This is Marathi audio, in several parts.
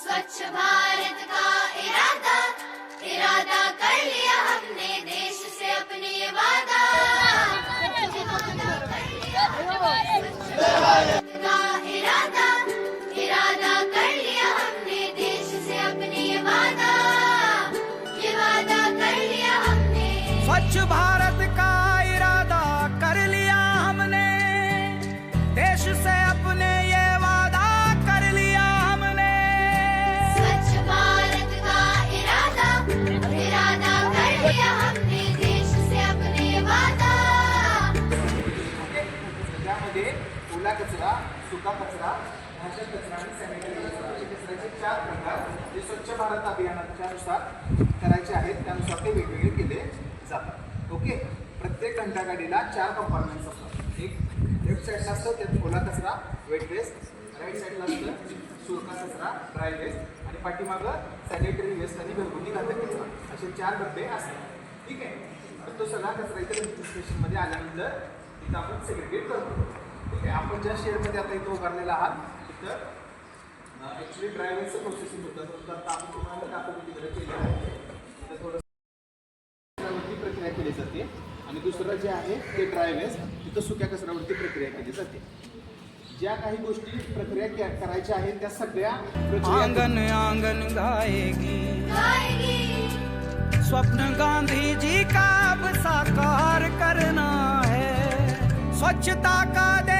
स्वच्छ भारत का इरादा? इरादा कर लिया हमने देश से अपने वादा। स्वच्छ का इरादा? इरादा कर लिया हमने देश से अपने वादा। ये वादा कर लिया हमने। स्वच्छ भारत कचरा सुका कचरा ह्याच्या कचरा आणि सॅनिटरी कचरा. कचऱ्याचे चार प्रकार जे स्वच्छ भारत अभियानाच्यानुसार करायचे आहेत त्यानुसार ते वेगवेगळे केले जातात. ओके? प्रत्येक घंटागाडीला चार कंपार्टमेंट्स असतात. एक लेफ्ट साईडला असतं त्यात ओला कचरा वेट वेस्ट राईट साईडला असतं सुका कचरा ड्राय वेस्ट आणि पाठीमागं सॅनिटरी वेस्ट आणि घरगुती घातक कचरा. असे चार डबे असतात. ठीक आहे? तर तो सगळा कचरा इथे स्टेशनमध्ये आल्यानंतर तिथं आपण सेग्रिगेट करतो. ठीक आहे आपण ज्या शेडमध्ये आता इथं उभारलेला आहात तिथं ॲक्च्युली ड्रायव्हरचं प्रोसेसिंग होतं. तर आता आपण तुम्हाला दाखवतो तिकडे केलं आहे. तर थोडं प्रक्रिया केली जाते. आणि दुसरं जे आहे ते ड्राय वेस्ट तिथं सुक्या कचऱ्यावरती प्रक्रिया केली जाते. ज्या काही गोष्टी प्रक्रिया के- करायच्या आहेत त्या सगळ्या आंगन आंगन गाएगी गाएगी स्वप्न गांधी जी का अब साकार करना है? स्वच्छता का देश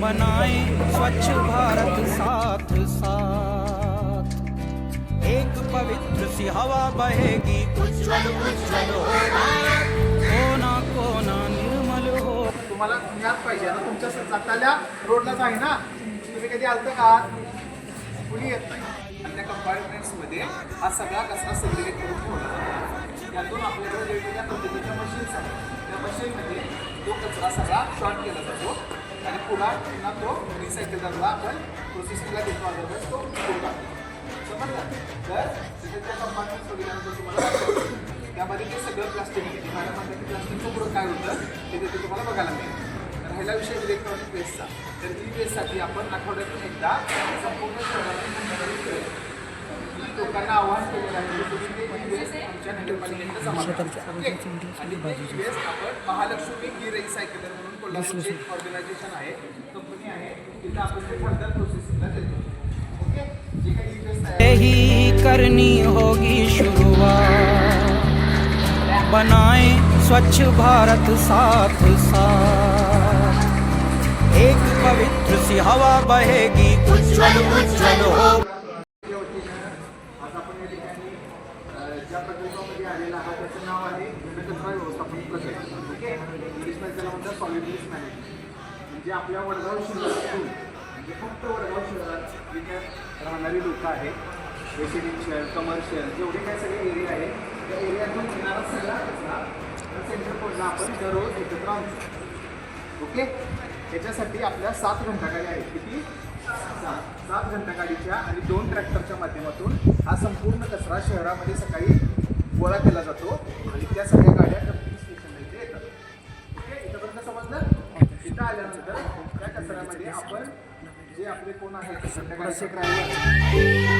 बनाए स्वच्छ भारत साथ साथ। एक पवित्र सी हवा बहेगी। उज्जवल उज्जवल होगा कोना कोना निर्मल हो। तुम्हाला याद पाहिजे आता तुमच्या जाताल्या रोडलाच आहे ना. तुम्ही कधी आलतं का? कुणी येत नाही. आणि त्या कंपार्टमेंट्समध्ये हा सगळा कचरा सेग्रिगेट करून ठेवला. जातो त्यातून आपल्याकडे वेगवेगळ्या पद्धतीच्या मशीन्स आहेत. त्या मशीनमध्ये तो कचरा सगळा शॉर्ट केला जातो. आणि पुन्हा पुन्हा तो रिसायकल रिसायकलरला आपण प्रोसेसिंगला देतो अदरवाईज तो पुढे. समजलं? तर तिथे त्या कंपार्टमेंट बघितल्यानंतर तुम्हाला. त्यामध्ये ते सगळं प्लास्टिक आहे मला म्हणतात की प्लास्टिकचं पुढं काय होतं ते तिथे तुम्हाला बघायला मिळेल. तर राहिला विषय इलेक्ट्रॉनिक वेस्टचा तर ई वेस्टसाठी आपण आठवड्यातून एकदा संपूर्ण शहरात लोकांना आवाहन केलेलं आहे की तुम्ही ते ई वेस्ट आमच्या नगरपालिकेत जमा करा. आणि ते वेस्ट आपण महालक्ष्मी ई रिसायकलर म्हणून कोल्हापूरचे एक ऑर्गनायझेशन आहे कंपनी आहे तिथं आपण ते फर्दर प्रोसेसिंगला देतो ओके जे काही ई वेस्ट आहे ही करनी होगी शुरुआत। बनाए स्वच्छ भारत साथ साथ। एक पवित्र सी हवा बहेगी उज्जवल उज्जवल हो। ज्या प्रकल्पामध्ये आलेला हा त्याचं नाव आहे घनकचरा व्यवस्थापन प्रकल्प. ओके? इंग्लिशमध्ये त्याला म्हणतात सॉलिड वेस्ट मॅनेजमेंट म्हणजे आपल्या वडगाव शहरातून म्हणजे फक्त वडगाव शहरात जे काय राहणारी लोकं आहेत रेसिडेन्शियल कमर्शियल जेवढे काय सगळे एरिया आहेत त्या एरियातून येणारा सगळा कचरा सेंटर कोडला आपण दररोज एकत्र आणतो. ओके? त्याच्यासाठी आपल्या सात घंटागाडी आहेत. किती? सात. सात घंटागाडीच्या आणि दोन ट्रॅक्टरच्या माध्यमातून हा शहरामध्ये सकाळी गोळा केला जातो आणि त्या सगळ्या गाड्या डम्पिंग स्टेशनला इथे येतात. ओके? इथंपर्यंत समजलं? इथं आल्यानंतर त्या कचऱ्यामध्ये आपण जे आपले कोण आहेत घंटागाडीचे ड्रायव्हर